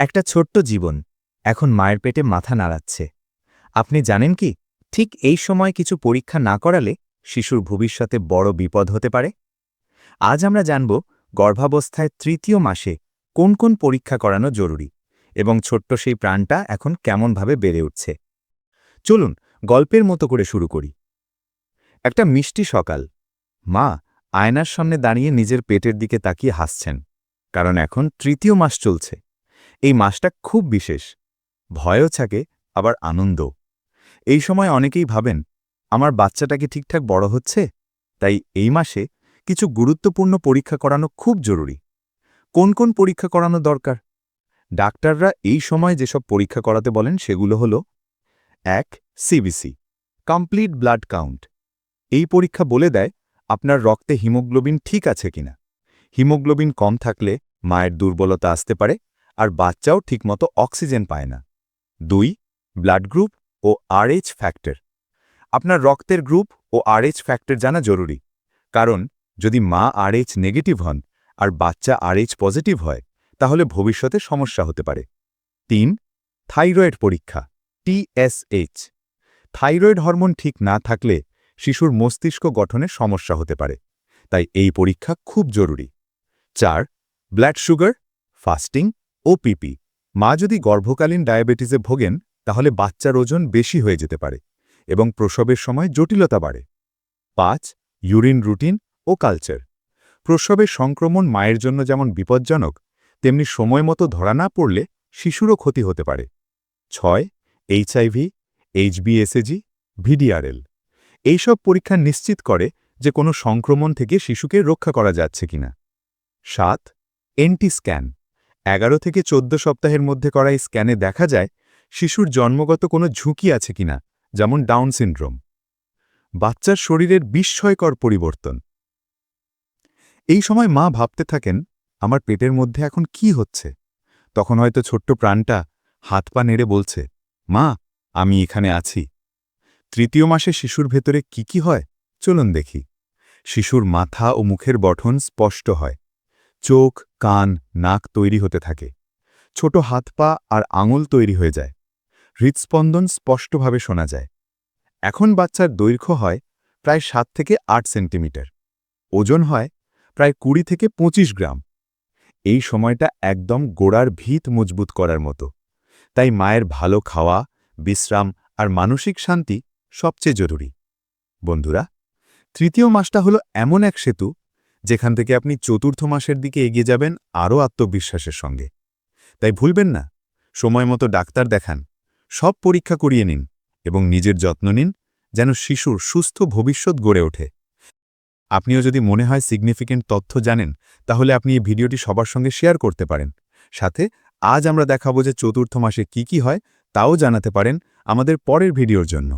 একটা ছোট্ট জীবন এখন মায়ের পেটে মাথা নাড়াচ্ছে। আপনি জানেন কি? ঠিক এই সময় কিছু পরীক্ষা না করালে শিশুর ভবিষ্যতে বড় বিপদ হতে পারে? আজ আমরা জানব গর্ভাবস্থায় তৃতীয় মাসে কোন কোন পরীক্ষা করানো জরুরি এবং ছোট্ট সেই প্রাণটা এখন কেমনভাবে বেড়ে উঠছে। চলুন গল্পের মতো করে শুরু করি। একটা মিষ্টি সকাল। মা আয়নার সামনে দাঁড়িয়ে নিজের পেটের দিকে তাকিয়ে হাসছেন, কারণ এখন তৃতীয় মাস চলছে। এই মাসটা খুব বিশেষ। ভয়ও থাকে, আবার আনন্দ এই সময় অনেকেই ভাবেন, আমার বাচ্চাটা কি ঠিকঠাক বড় হচ্ছে? তাই এই মাসে কিছু গুরুত্বপূর্ণ পরীক্ষা করানো খুব জরুরি। কোন কোন পরীক্ষা করানো দরকার? ডাক্তাররা এই সময় যেসব পরীক্ষা করাতে বলেন সেগুলো হল, এক সিবিসি কমপ্লিট ব্লাড কাউন্ট এই পরীক্ষা বলে দেয় আপনার রক্তে হিমোগ্লোবিন ঠিক আছে কিনা। হিমোগ্লোবিন কম থাকলে মায়ের দুর্বলতা আসতে পারে আর বাচ্চাও ঠিকমতো অক্সিজেন পায় না। দুই, ব্লাড গ্রুপ ও আরএইচ ফ্যাক্টর। আপনার রক্তের গ্রুপ ও আরএইচ ফ্যাক্টর জানা জরুরি। কারণ, যদি মা আরএইচ নেগেটিভ হন আর বাচ্চা আরএইচ পজিটিভ হয়, তাহলে ভবিষ্যতে সমস্যা হতে পারে। তিন, থাইরয়েড পরীক্ষা টিএসএইচ থাইরয়েড হরমোন ঠিক না থাকলে শিশুর মস্তিষ্ক গঠনে সমস্যা হতে পারে। তাই এই পরীক্ষা খুব জরুরি। চার, ব্লাড সুগার, ফাস্টিং ও পিপি মা যদি গর্ভকালীন ডায়াবেটিসে ভোগেন, তাহলে বাচ্চার ওজন বেশি হয়ে যেতে পারে এবং প্রসবের সময় জটিলতা বাড়ে। পাঁচ, ইউরিন রুটিন ও কালচার। প্রসবের সংক্রমণ মায়ের জন্য যেমন বিপজ্জনক, তেমনি সময় মতো ধরা না পড়লে শিশুরও ক্ষতি হতে পারে। ছয় এইচআইভি এইচবিএসএজি ভিডিআরএল এইসব পরীক্ষা নিশ্চিত করে যে কোনো সংক্রমণ থেকে শিশুকে রক্ষা করা যাচ্ছে কিনা। সাত, এনটি স্ক্যান। এগারো থেকে চোদ্দ সপ্তাহের মধ্যে করা এই স্ক্যানে দেখা যায়, শিশুর জন্মগত কোনো ঝুঁকি আছে কিনা, যেমন ডাউন সিন্ড্রোম। বাচ্চার শরীরের বিস্ময়কর পরিবর্তন। এই সময় মা ভাবতে থাকেন, আমার পেটের মধ্যে এখন কি হচ্ছে? তখন হয়তো ছোট্ট প্রাণটা হাত পা নেড়ে বলছে, মা, আমি এখানে আছি। তৃতীয় মাসে শিশুর ভেতরে কি কি হয়? চলুন দেখি। শিশুর মাথা ও মুখের গঠন স্পষ্ট হয়। চোখ, কান, নাক তৈরি হতে থাকে। ছোট হাত পা আর আঙুল তৈরি হয়ে যায়। হৃৎস্পন্দন স্পষ্টভাবে শোনা যায়। এখন বাচ্চার দৈর্ঘ্য হয় প্রায় সাত থেকে আট সেন্টিমিটার। ওজন হয় প্রায় কুড়ি থেকে ২৫ গ্রাম। এই সময়টা একদম গোড়ার ভিত মজবুত করার মতো। তাই মায়ের ভালো খাওয়া, বিশ্রাম আর মানসিক শান্তি সবচেয়ে জরুরি। বন্ধুরা, তৃতীয় মাসটা হলো এমন এক সেতু যেখান থেকে আপনি চতুর্থ মাসের দিকে এগিয়ে যাবেন আরও আত্মবিশ্বাসের সঙ্গে। তাই ভুলবেন না। সময় মতো ডাক্তার দেখান। সব পরীক্ষা করিয়ে নিন এবং নিজের যত্ন নিন যেন শিশুর সুস্থ ভবিষ্যৎ গড়ে ওঠে। আপনিও যদি মনে হয় সিগনিফিকেন্ট তথ্য জানেন, তাহলে আপনি এই ভিডিওটি সবার সঙ্গে শেয়ার করতে পারেন। সাথে আজ আমরা দেখাবো যে চতুর্থ মাসে কি কি হয়, তাও জানাতে পারেন আমাদের পরের ভিডিওর জন্য।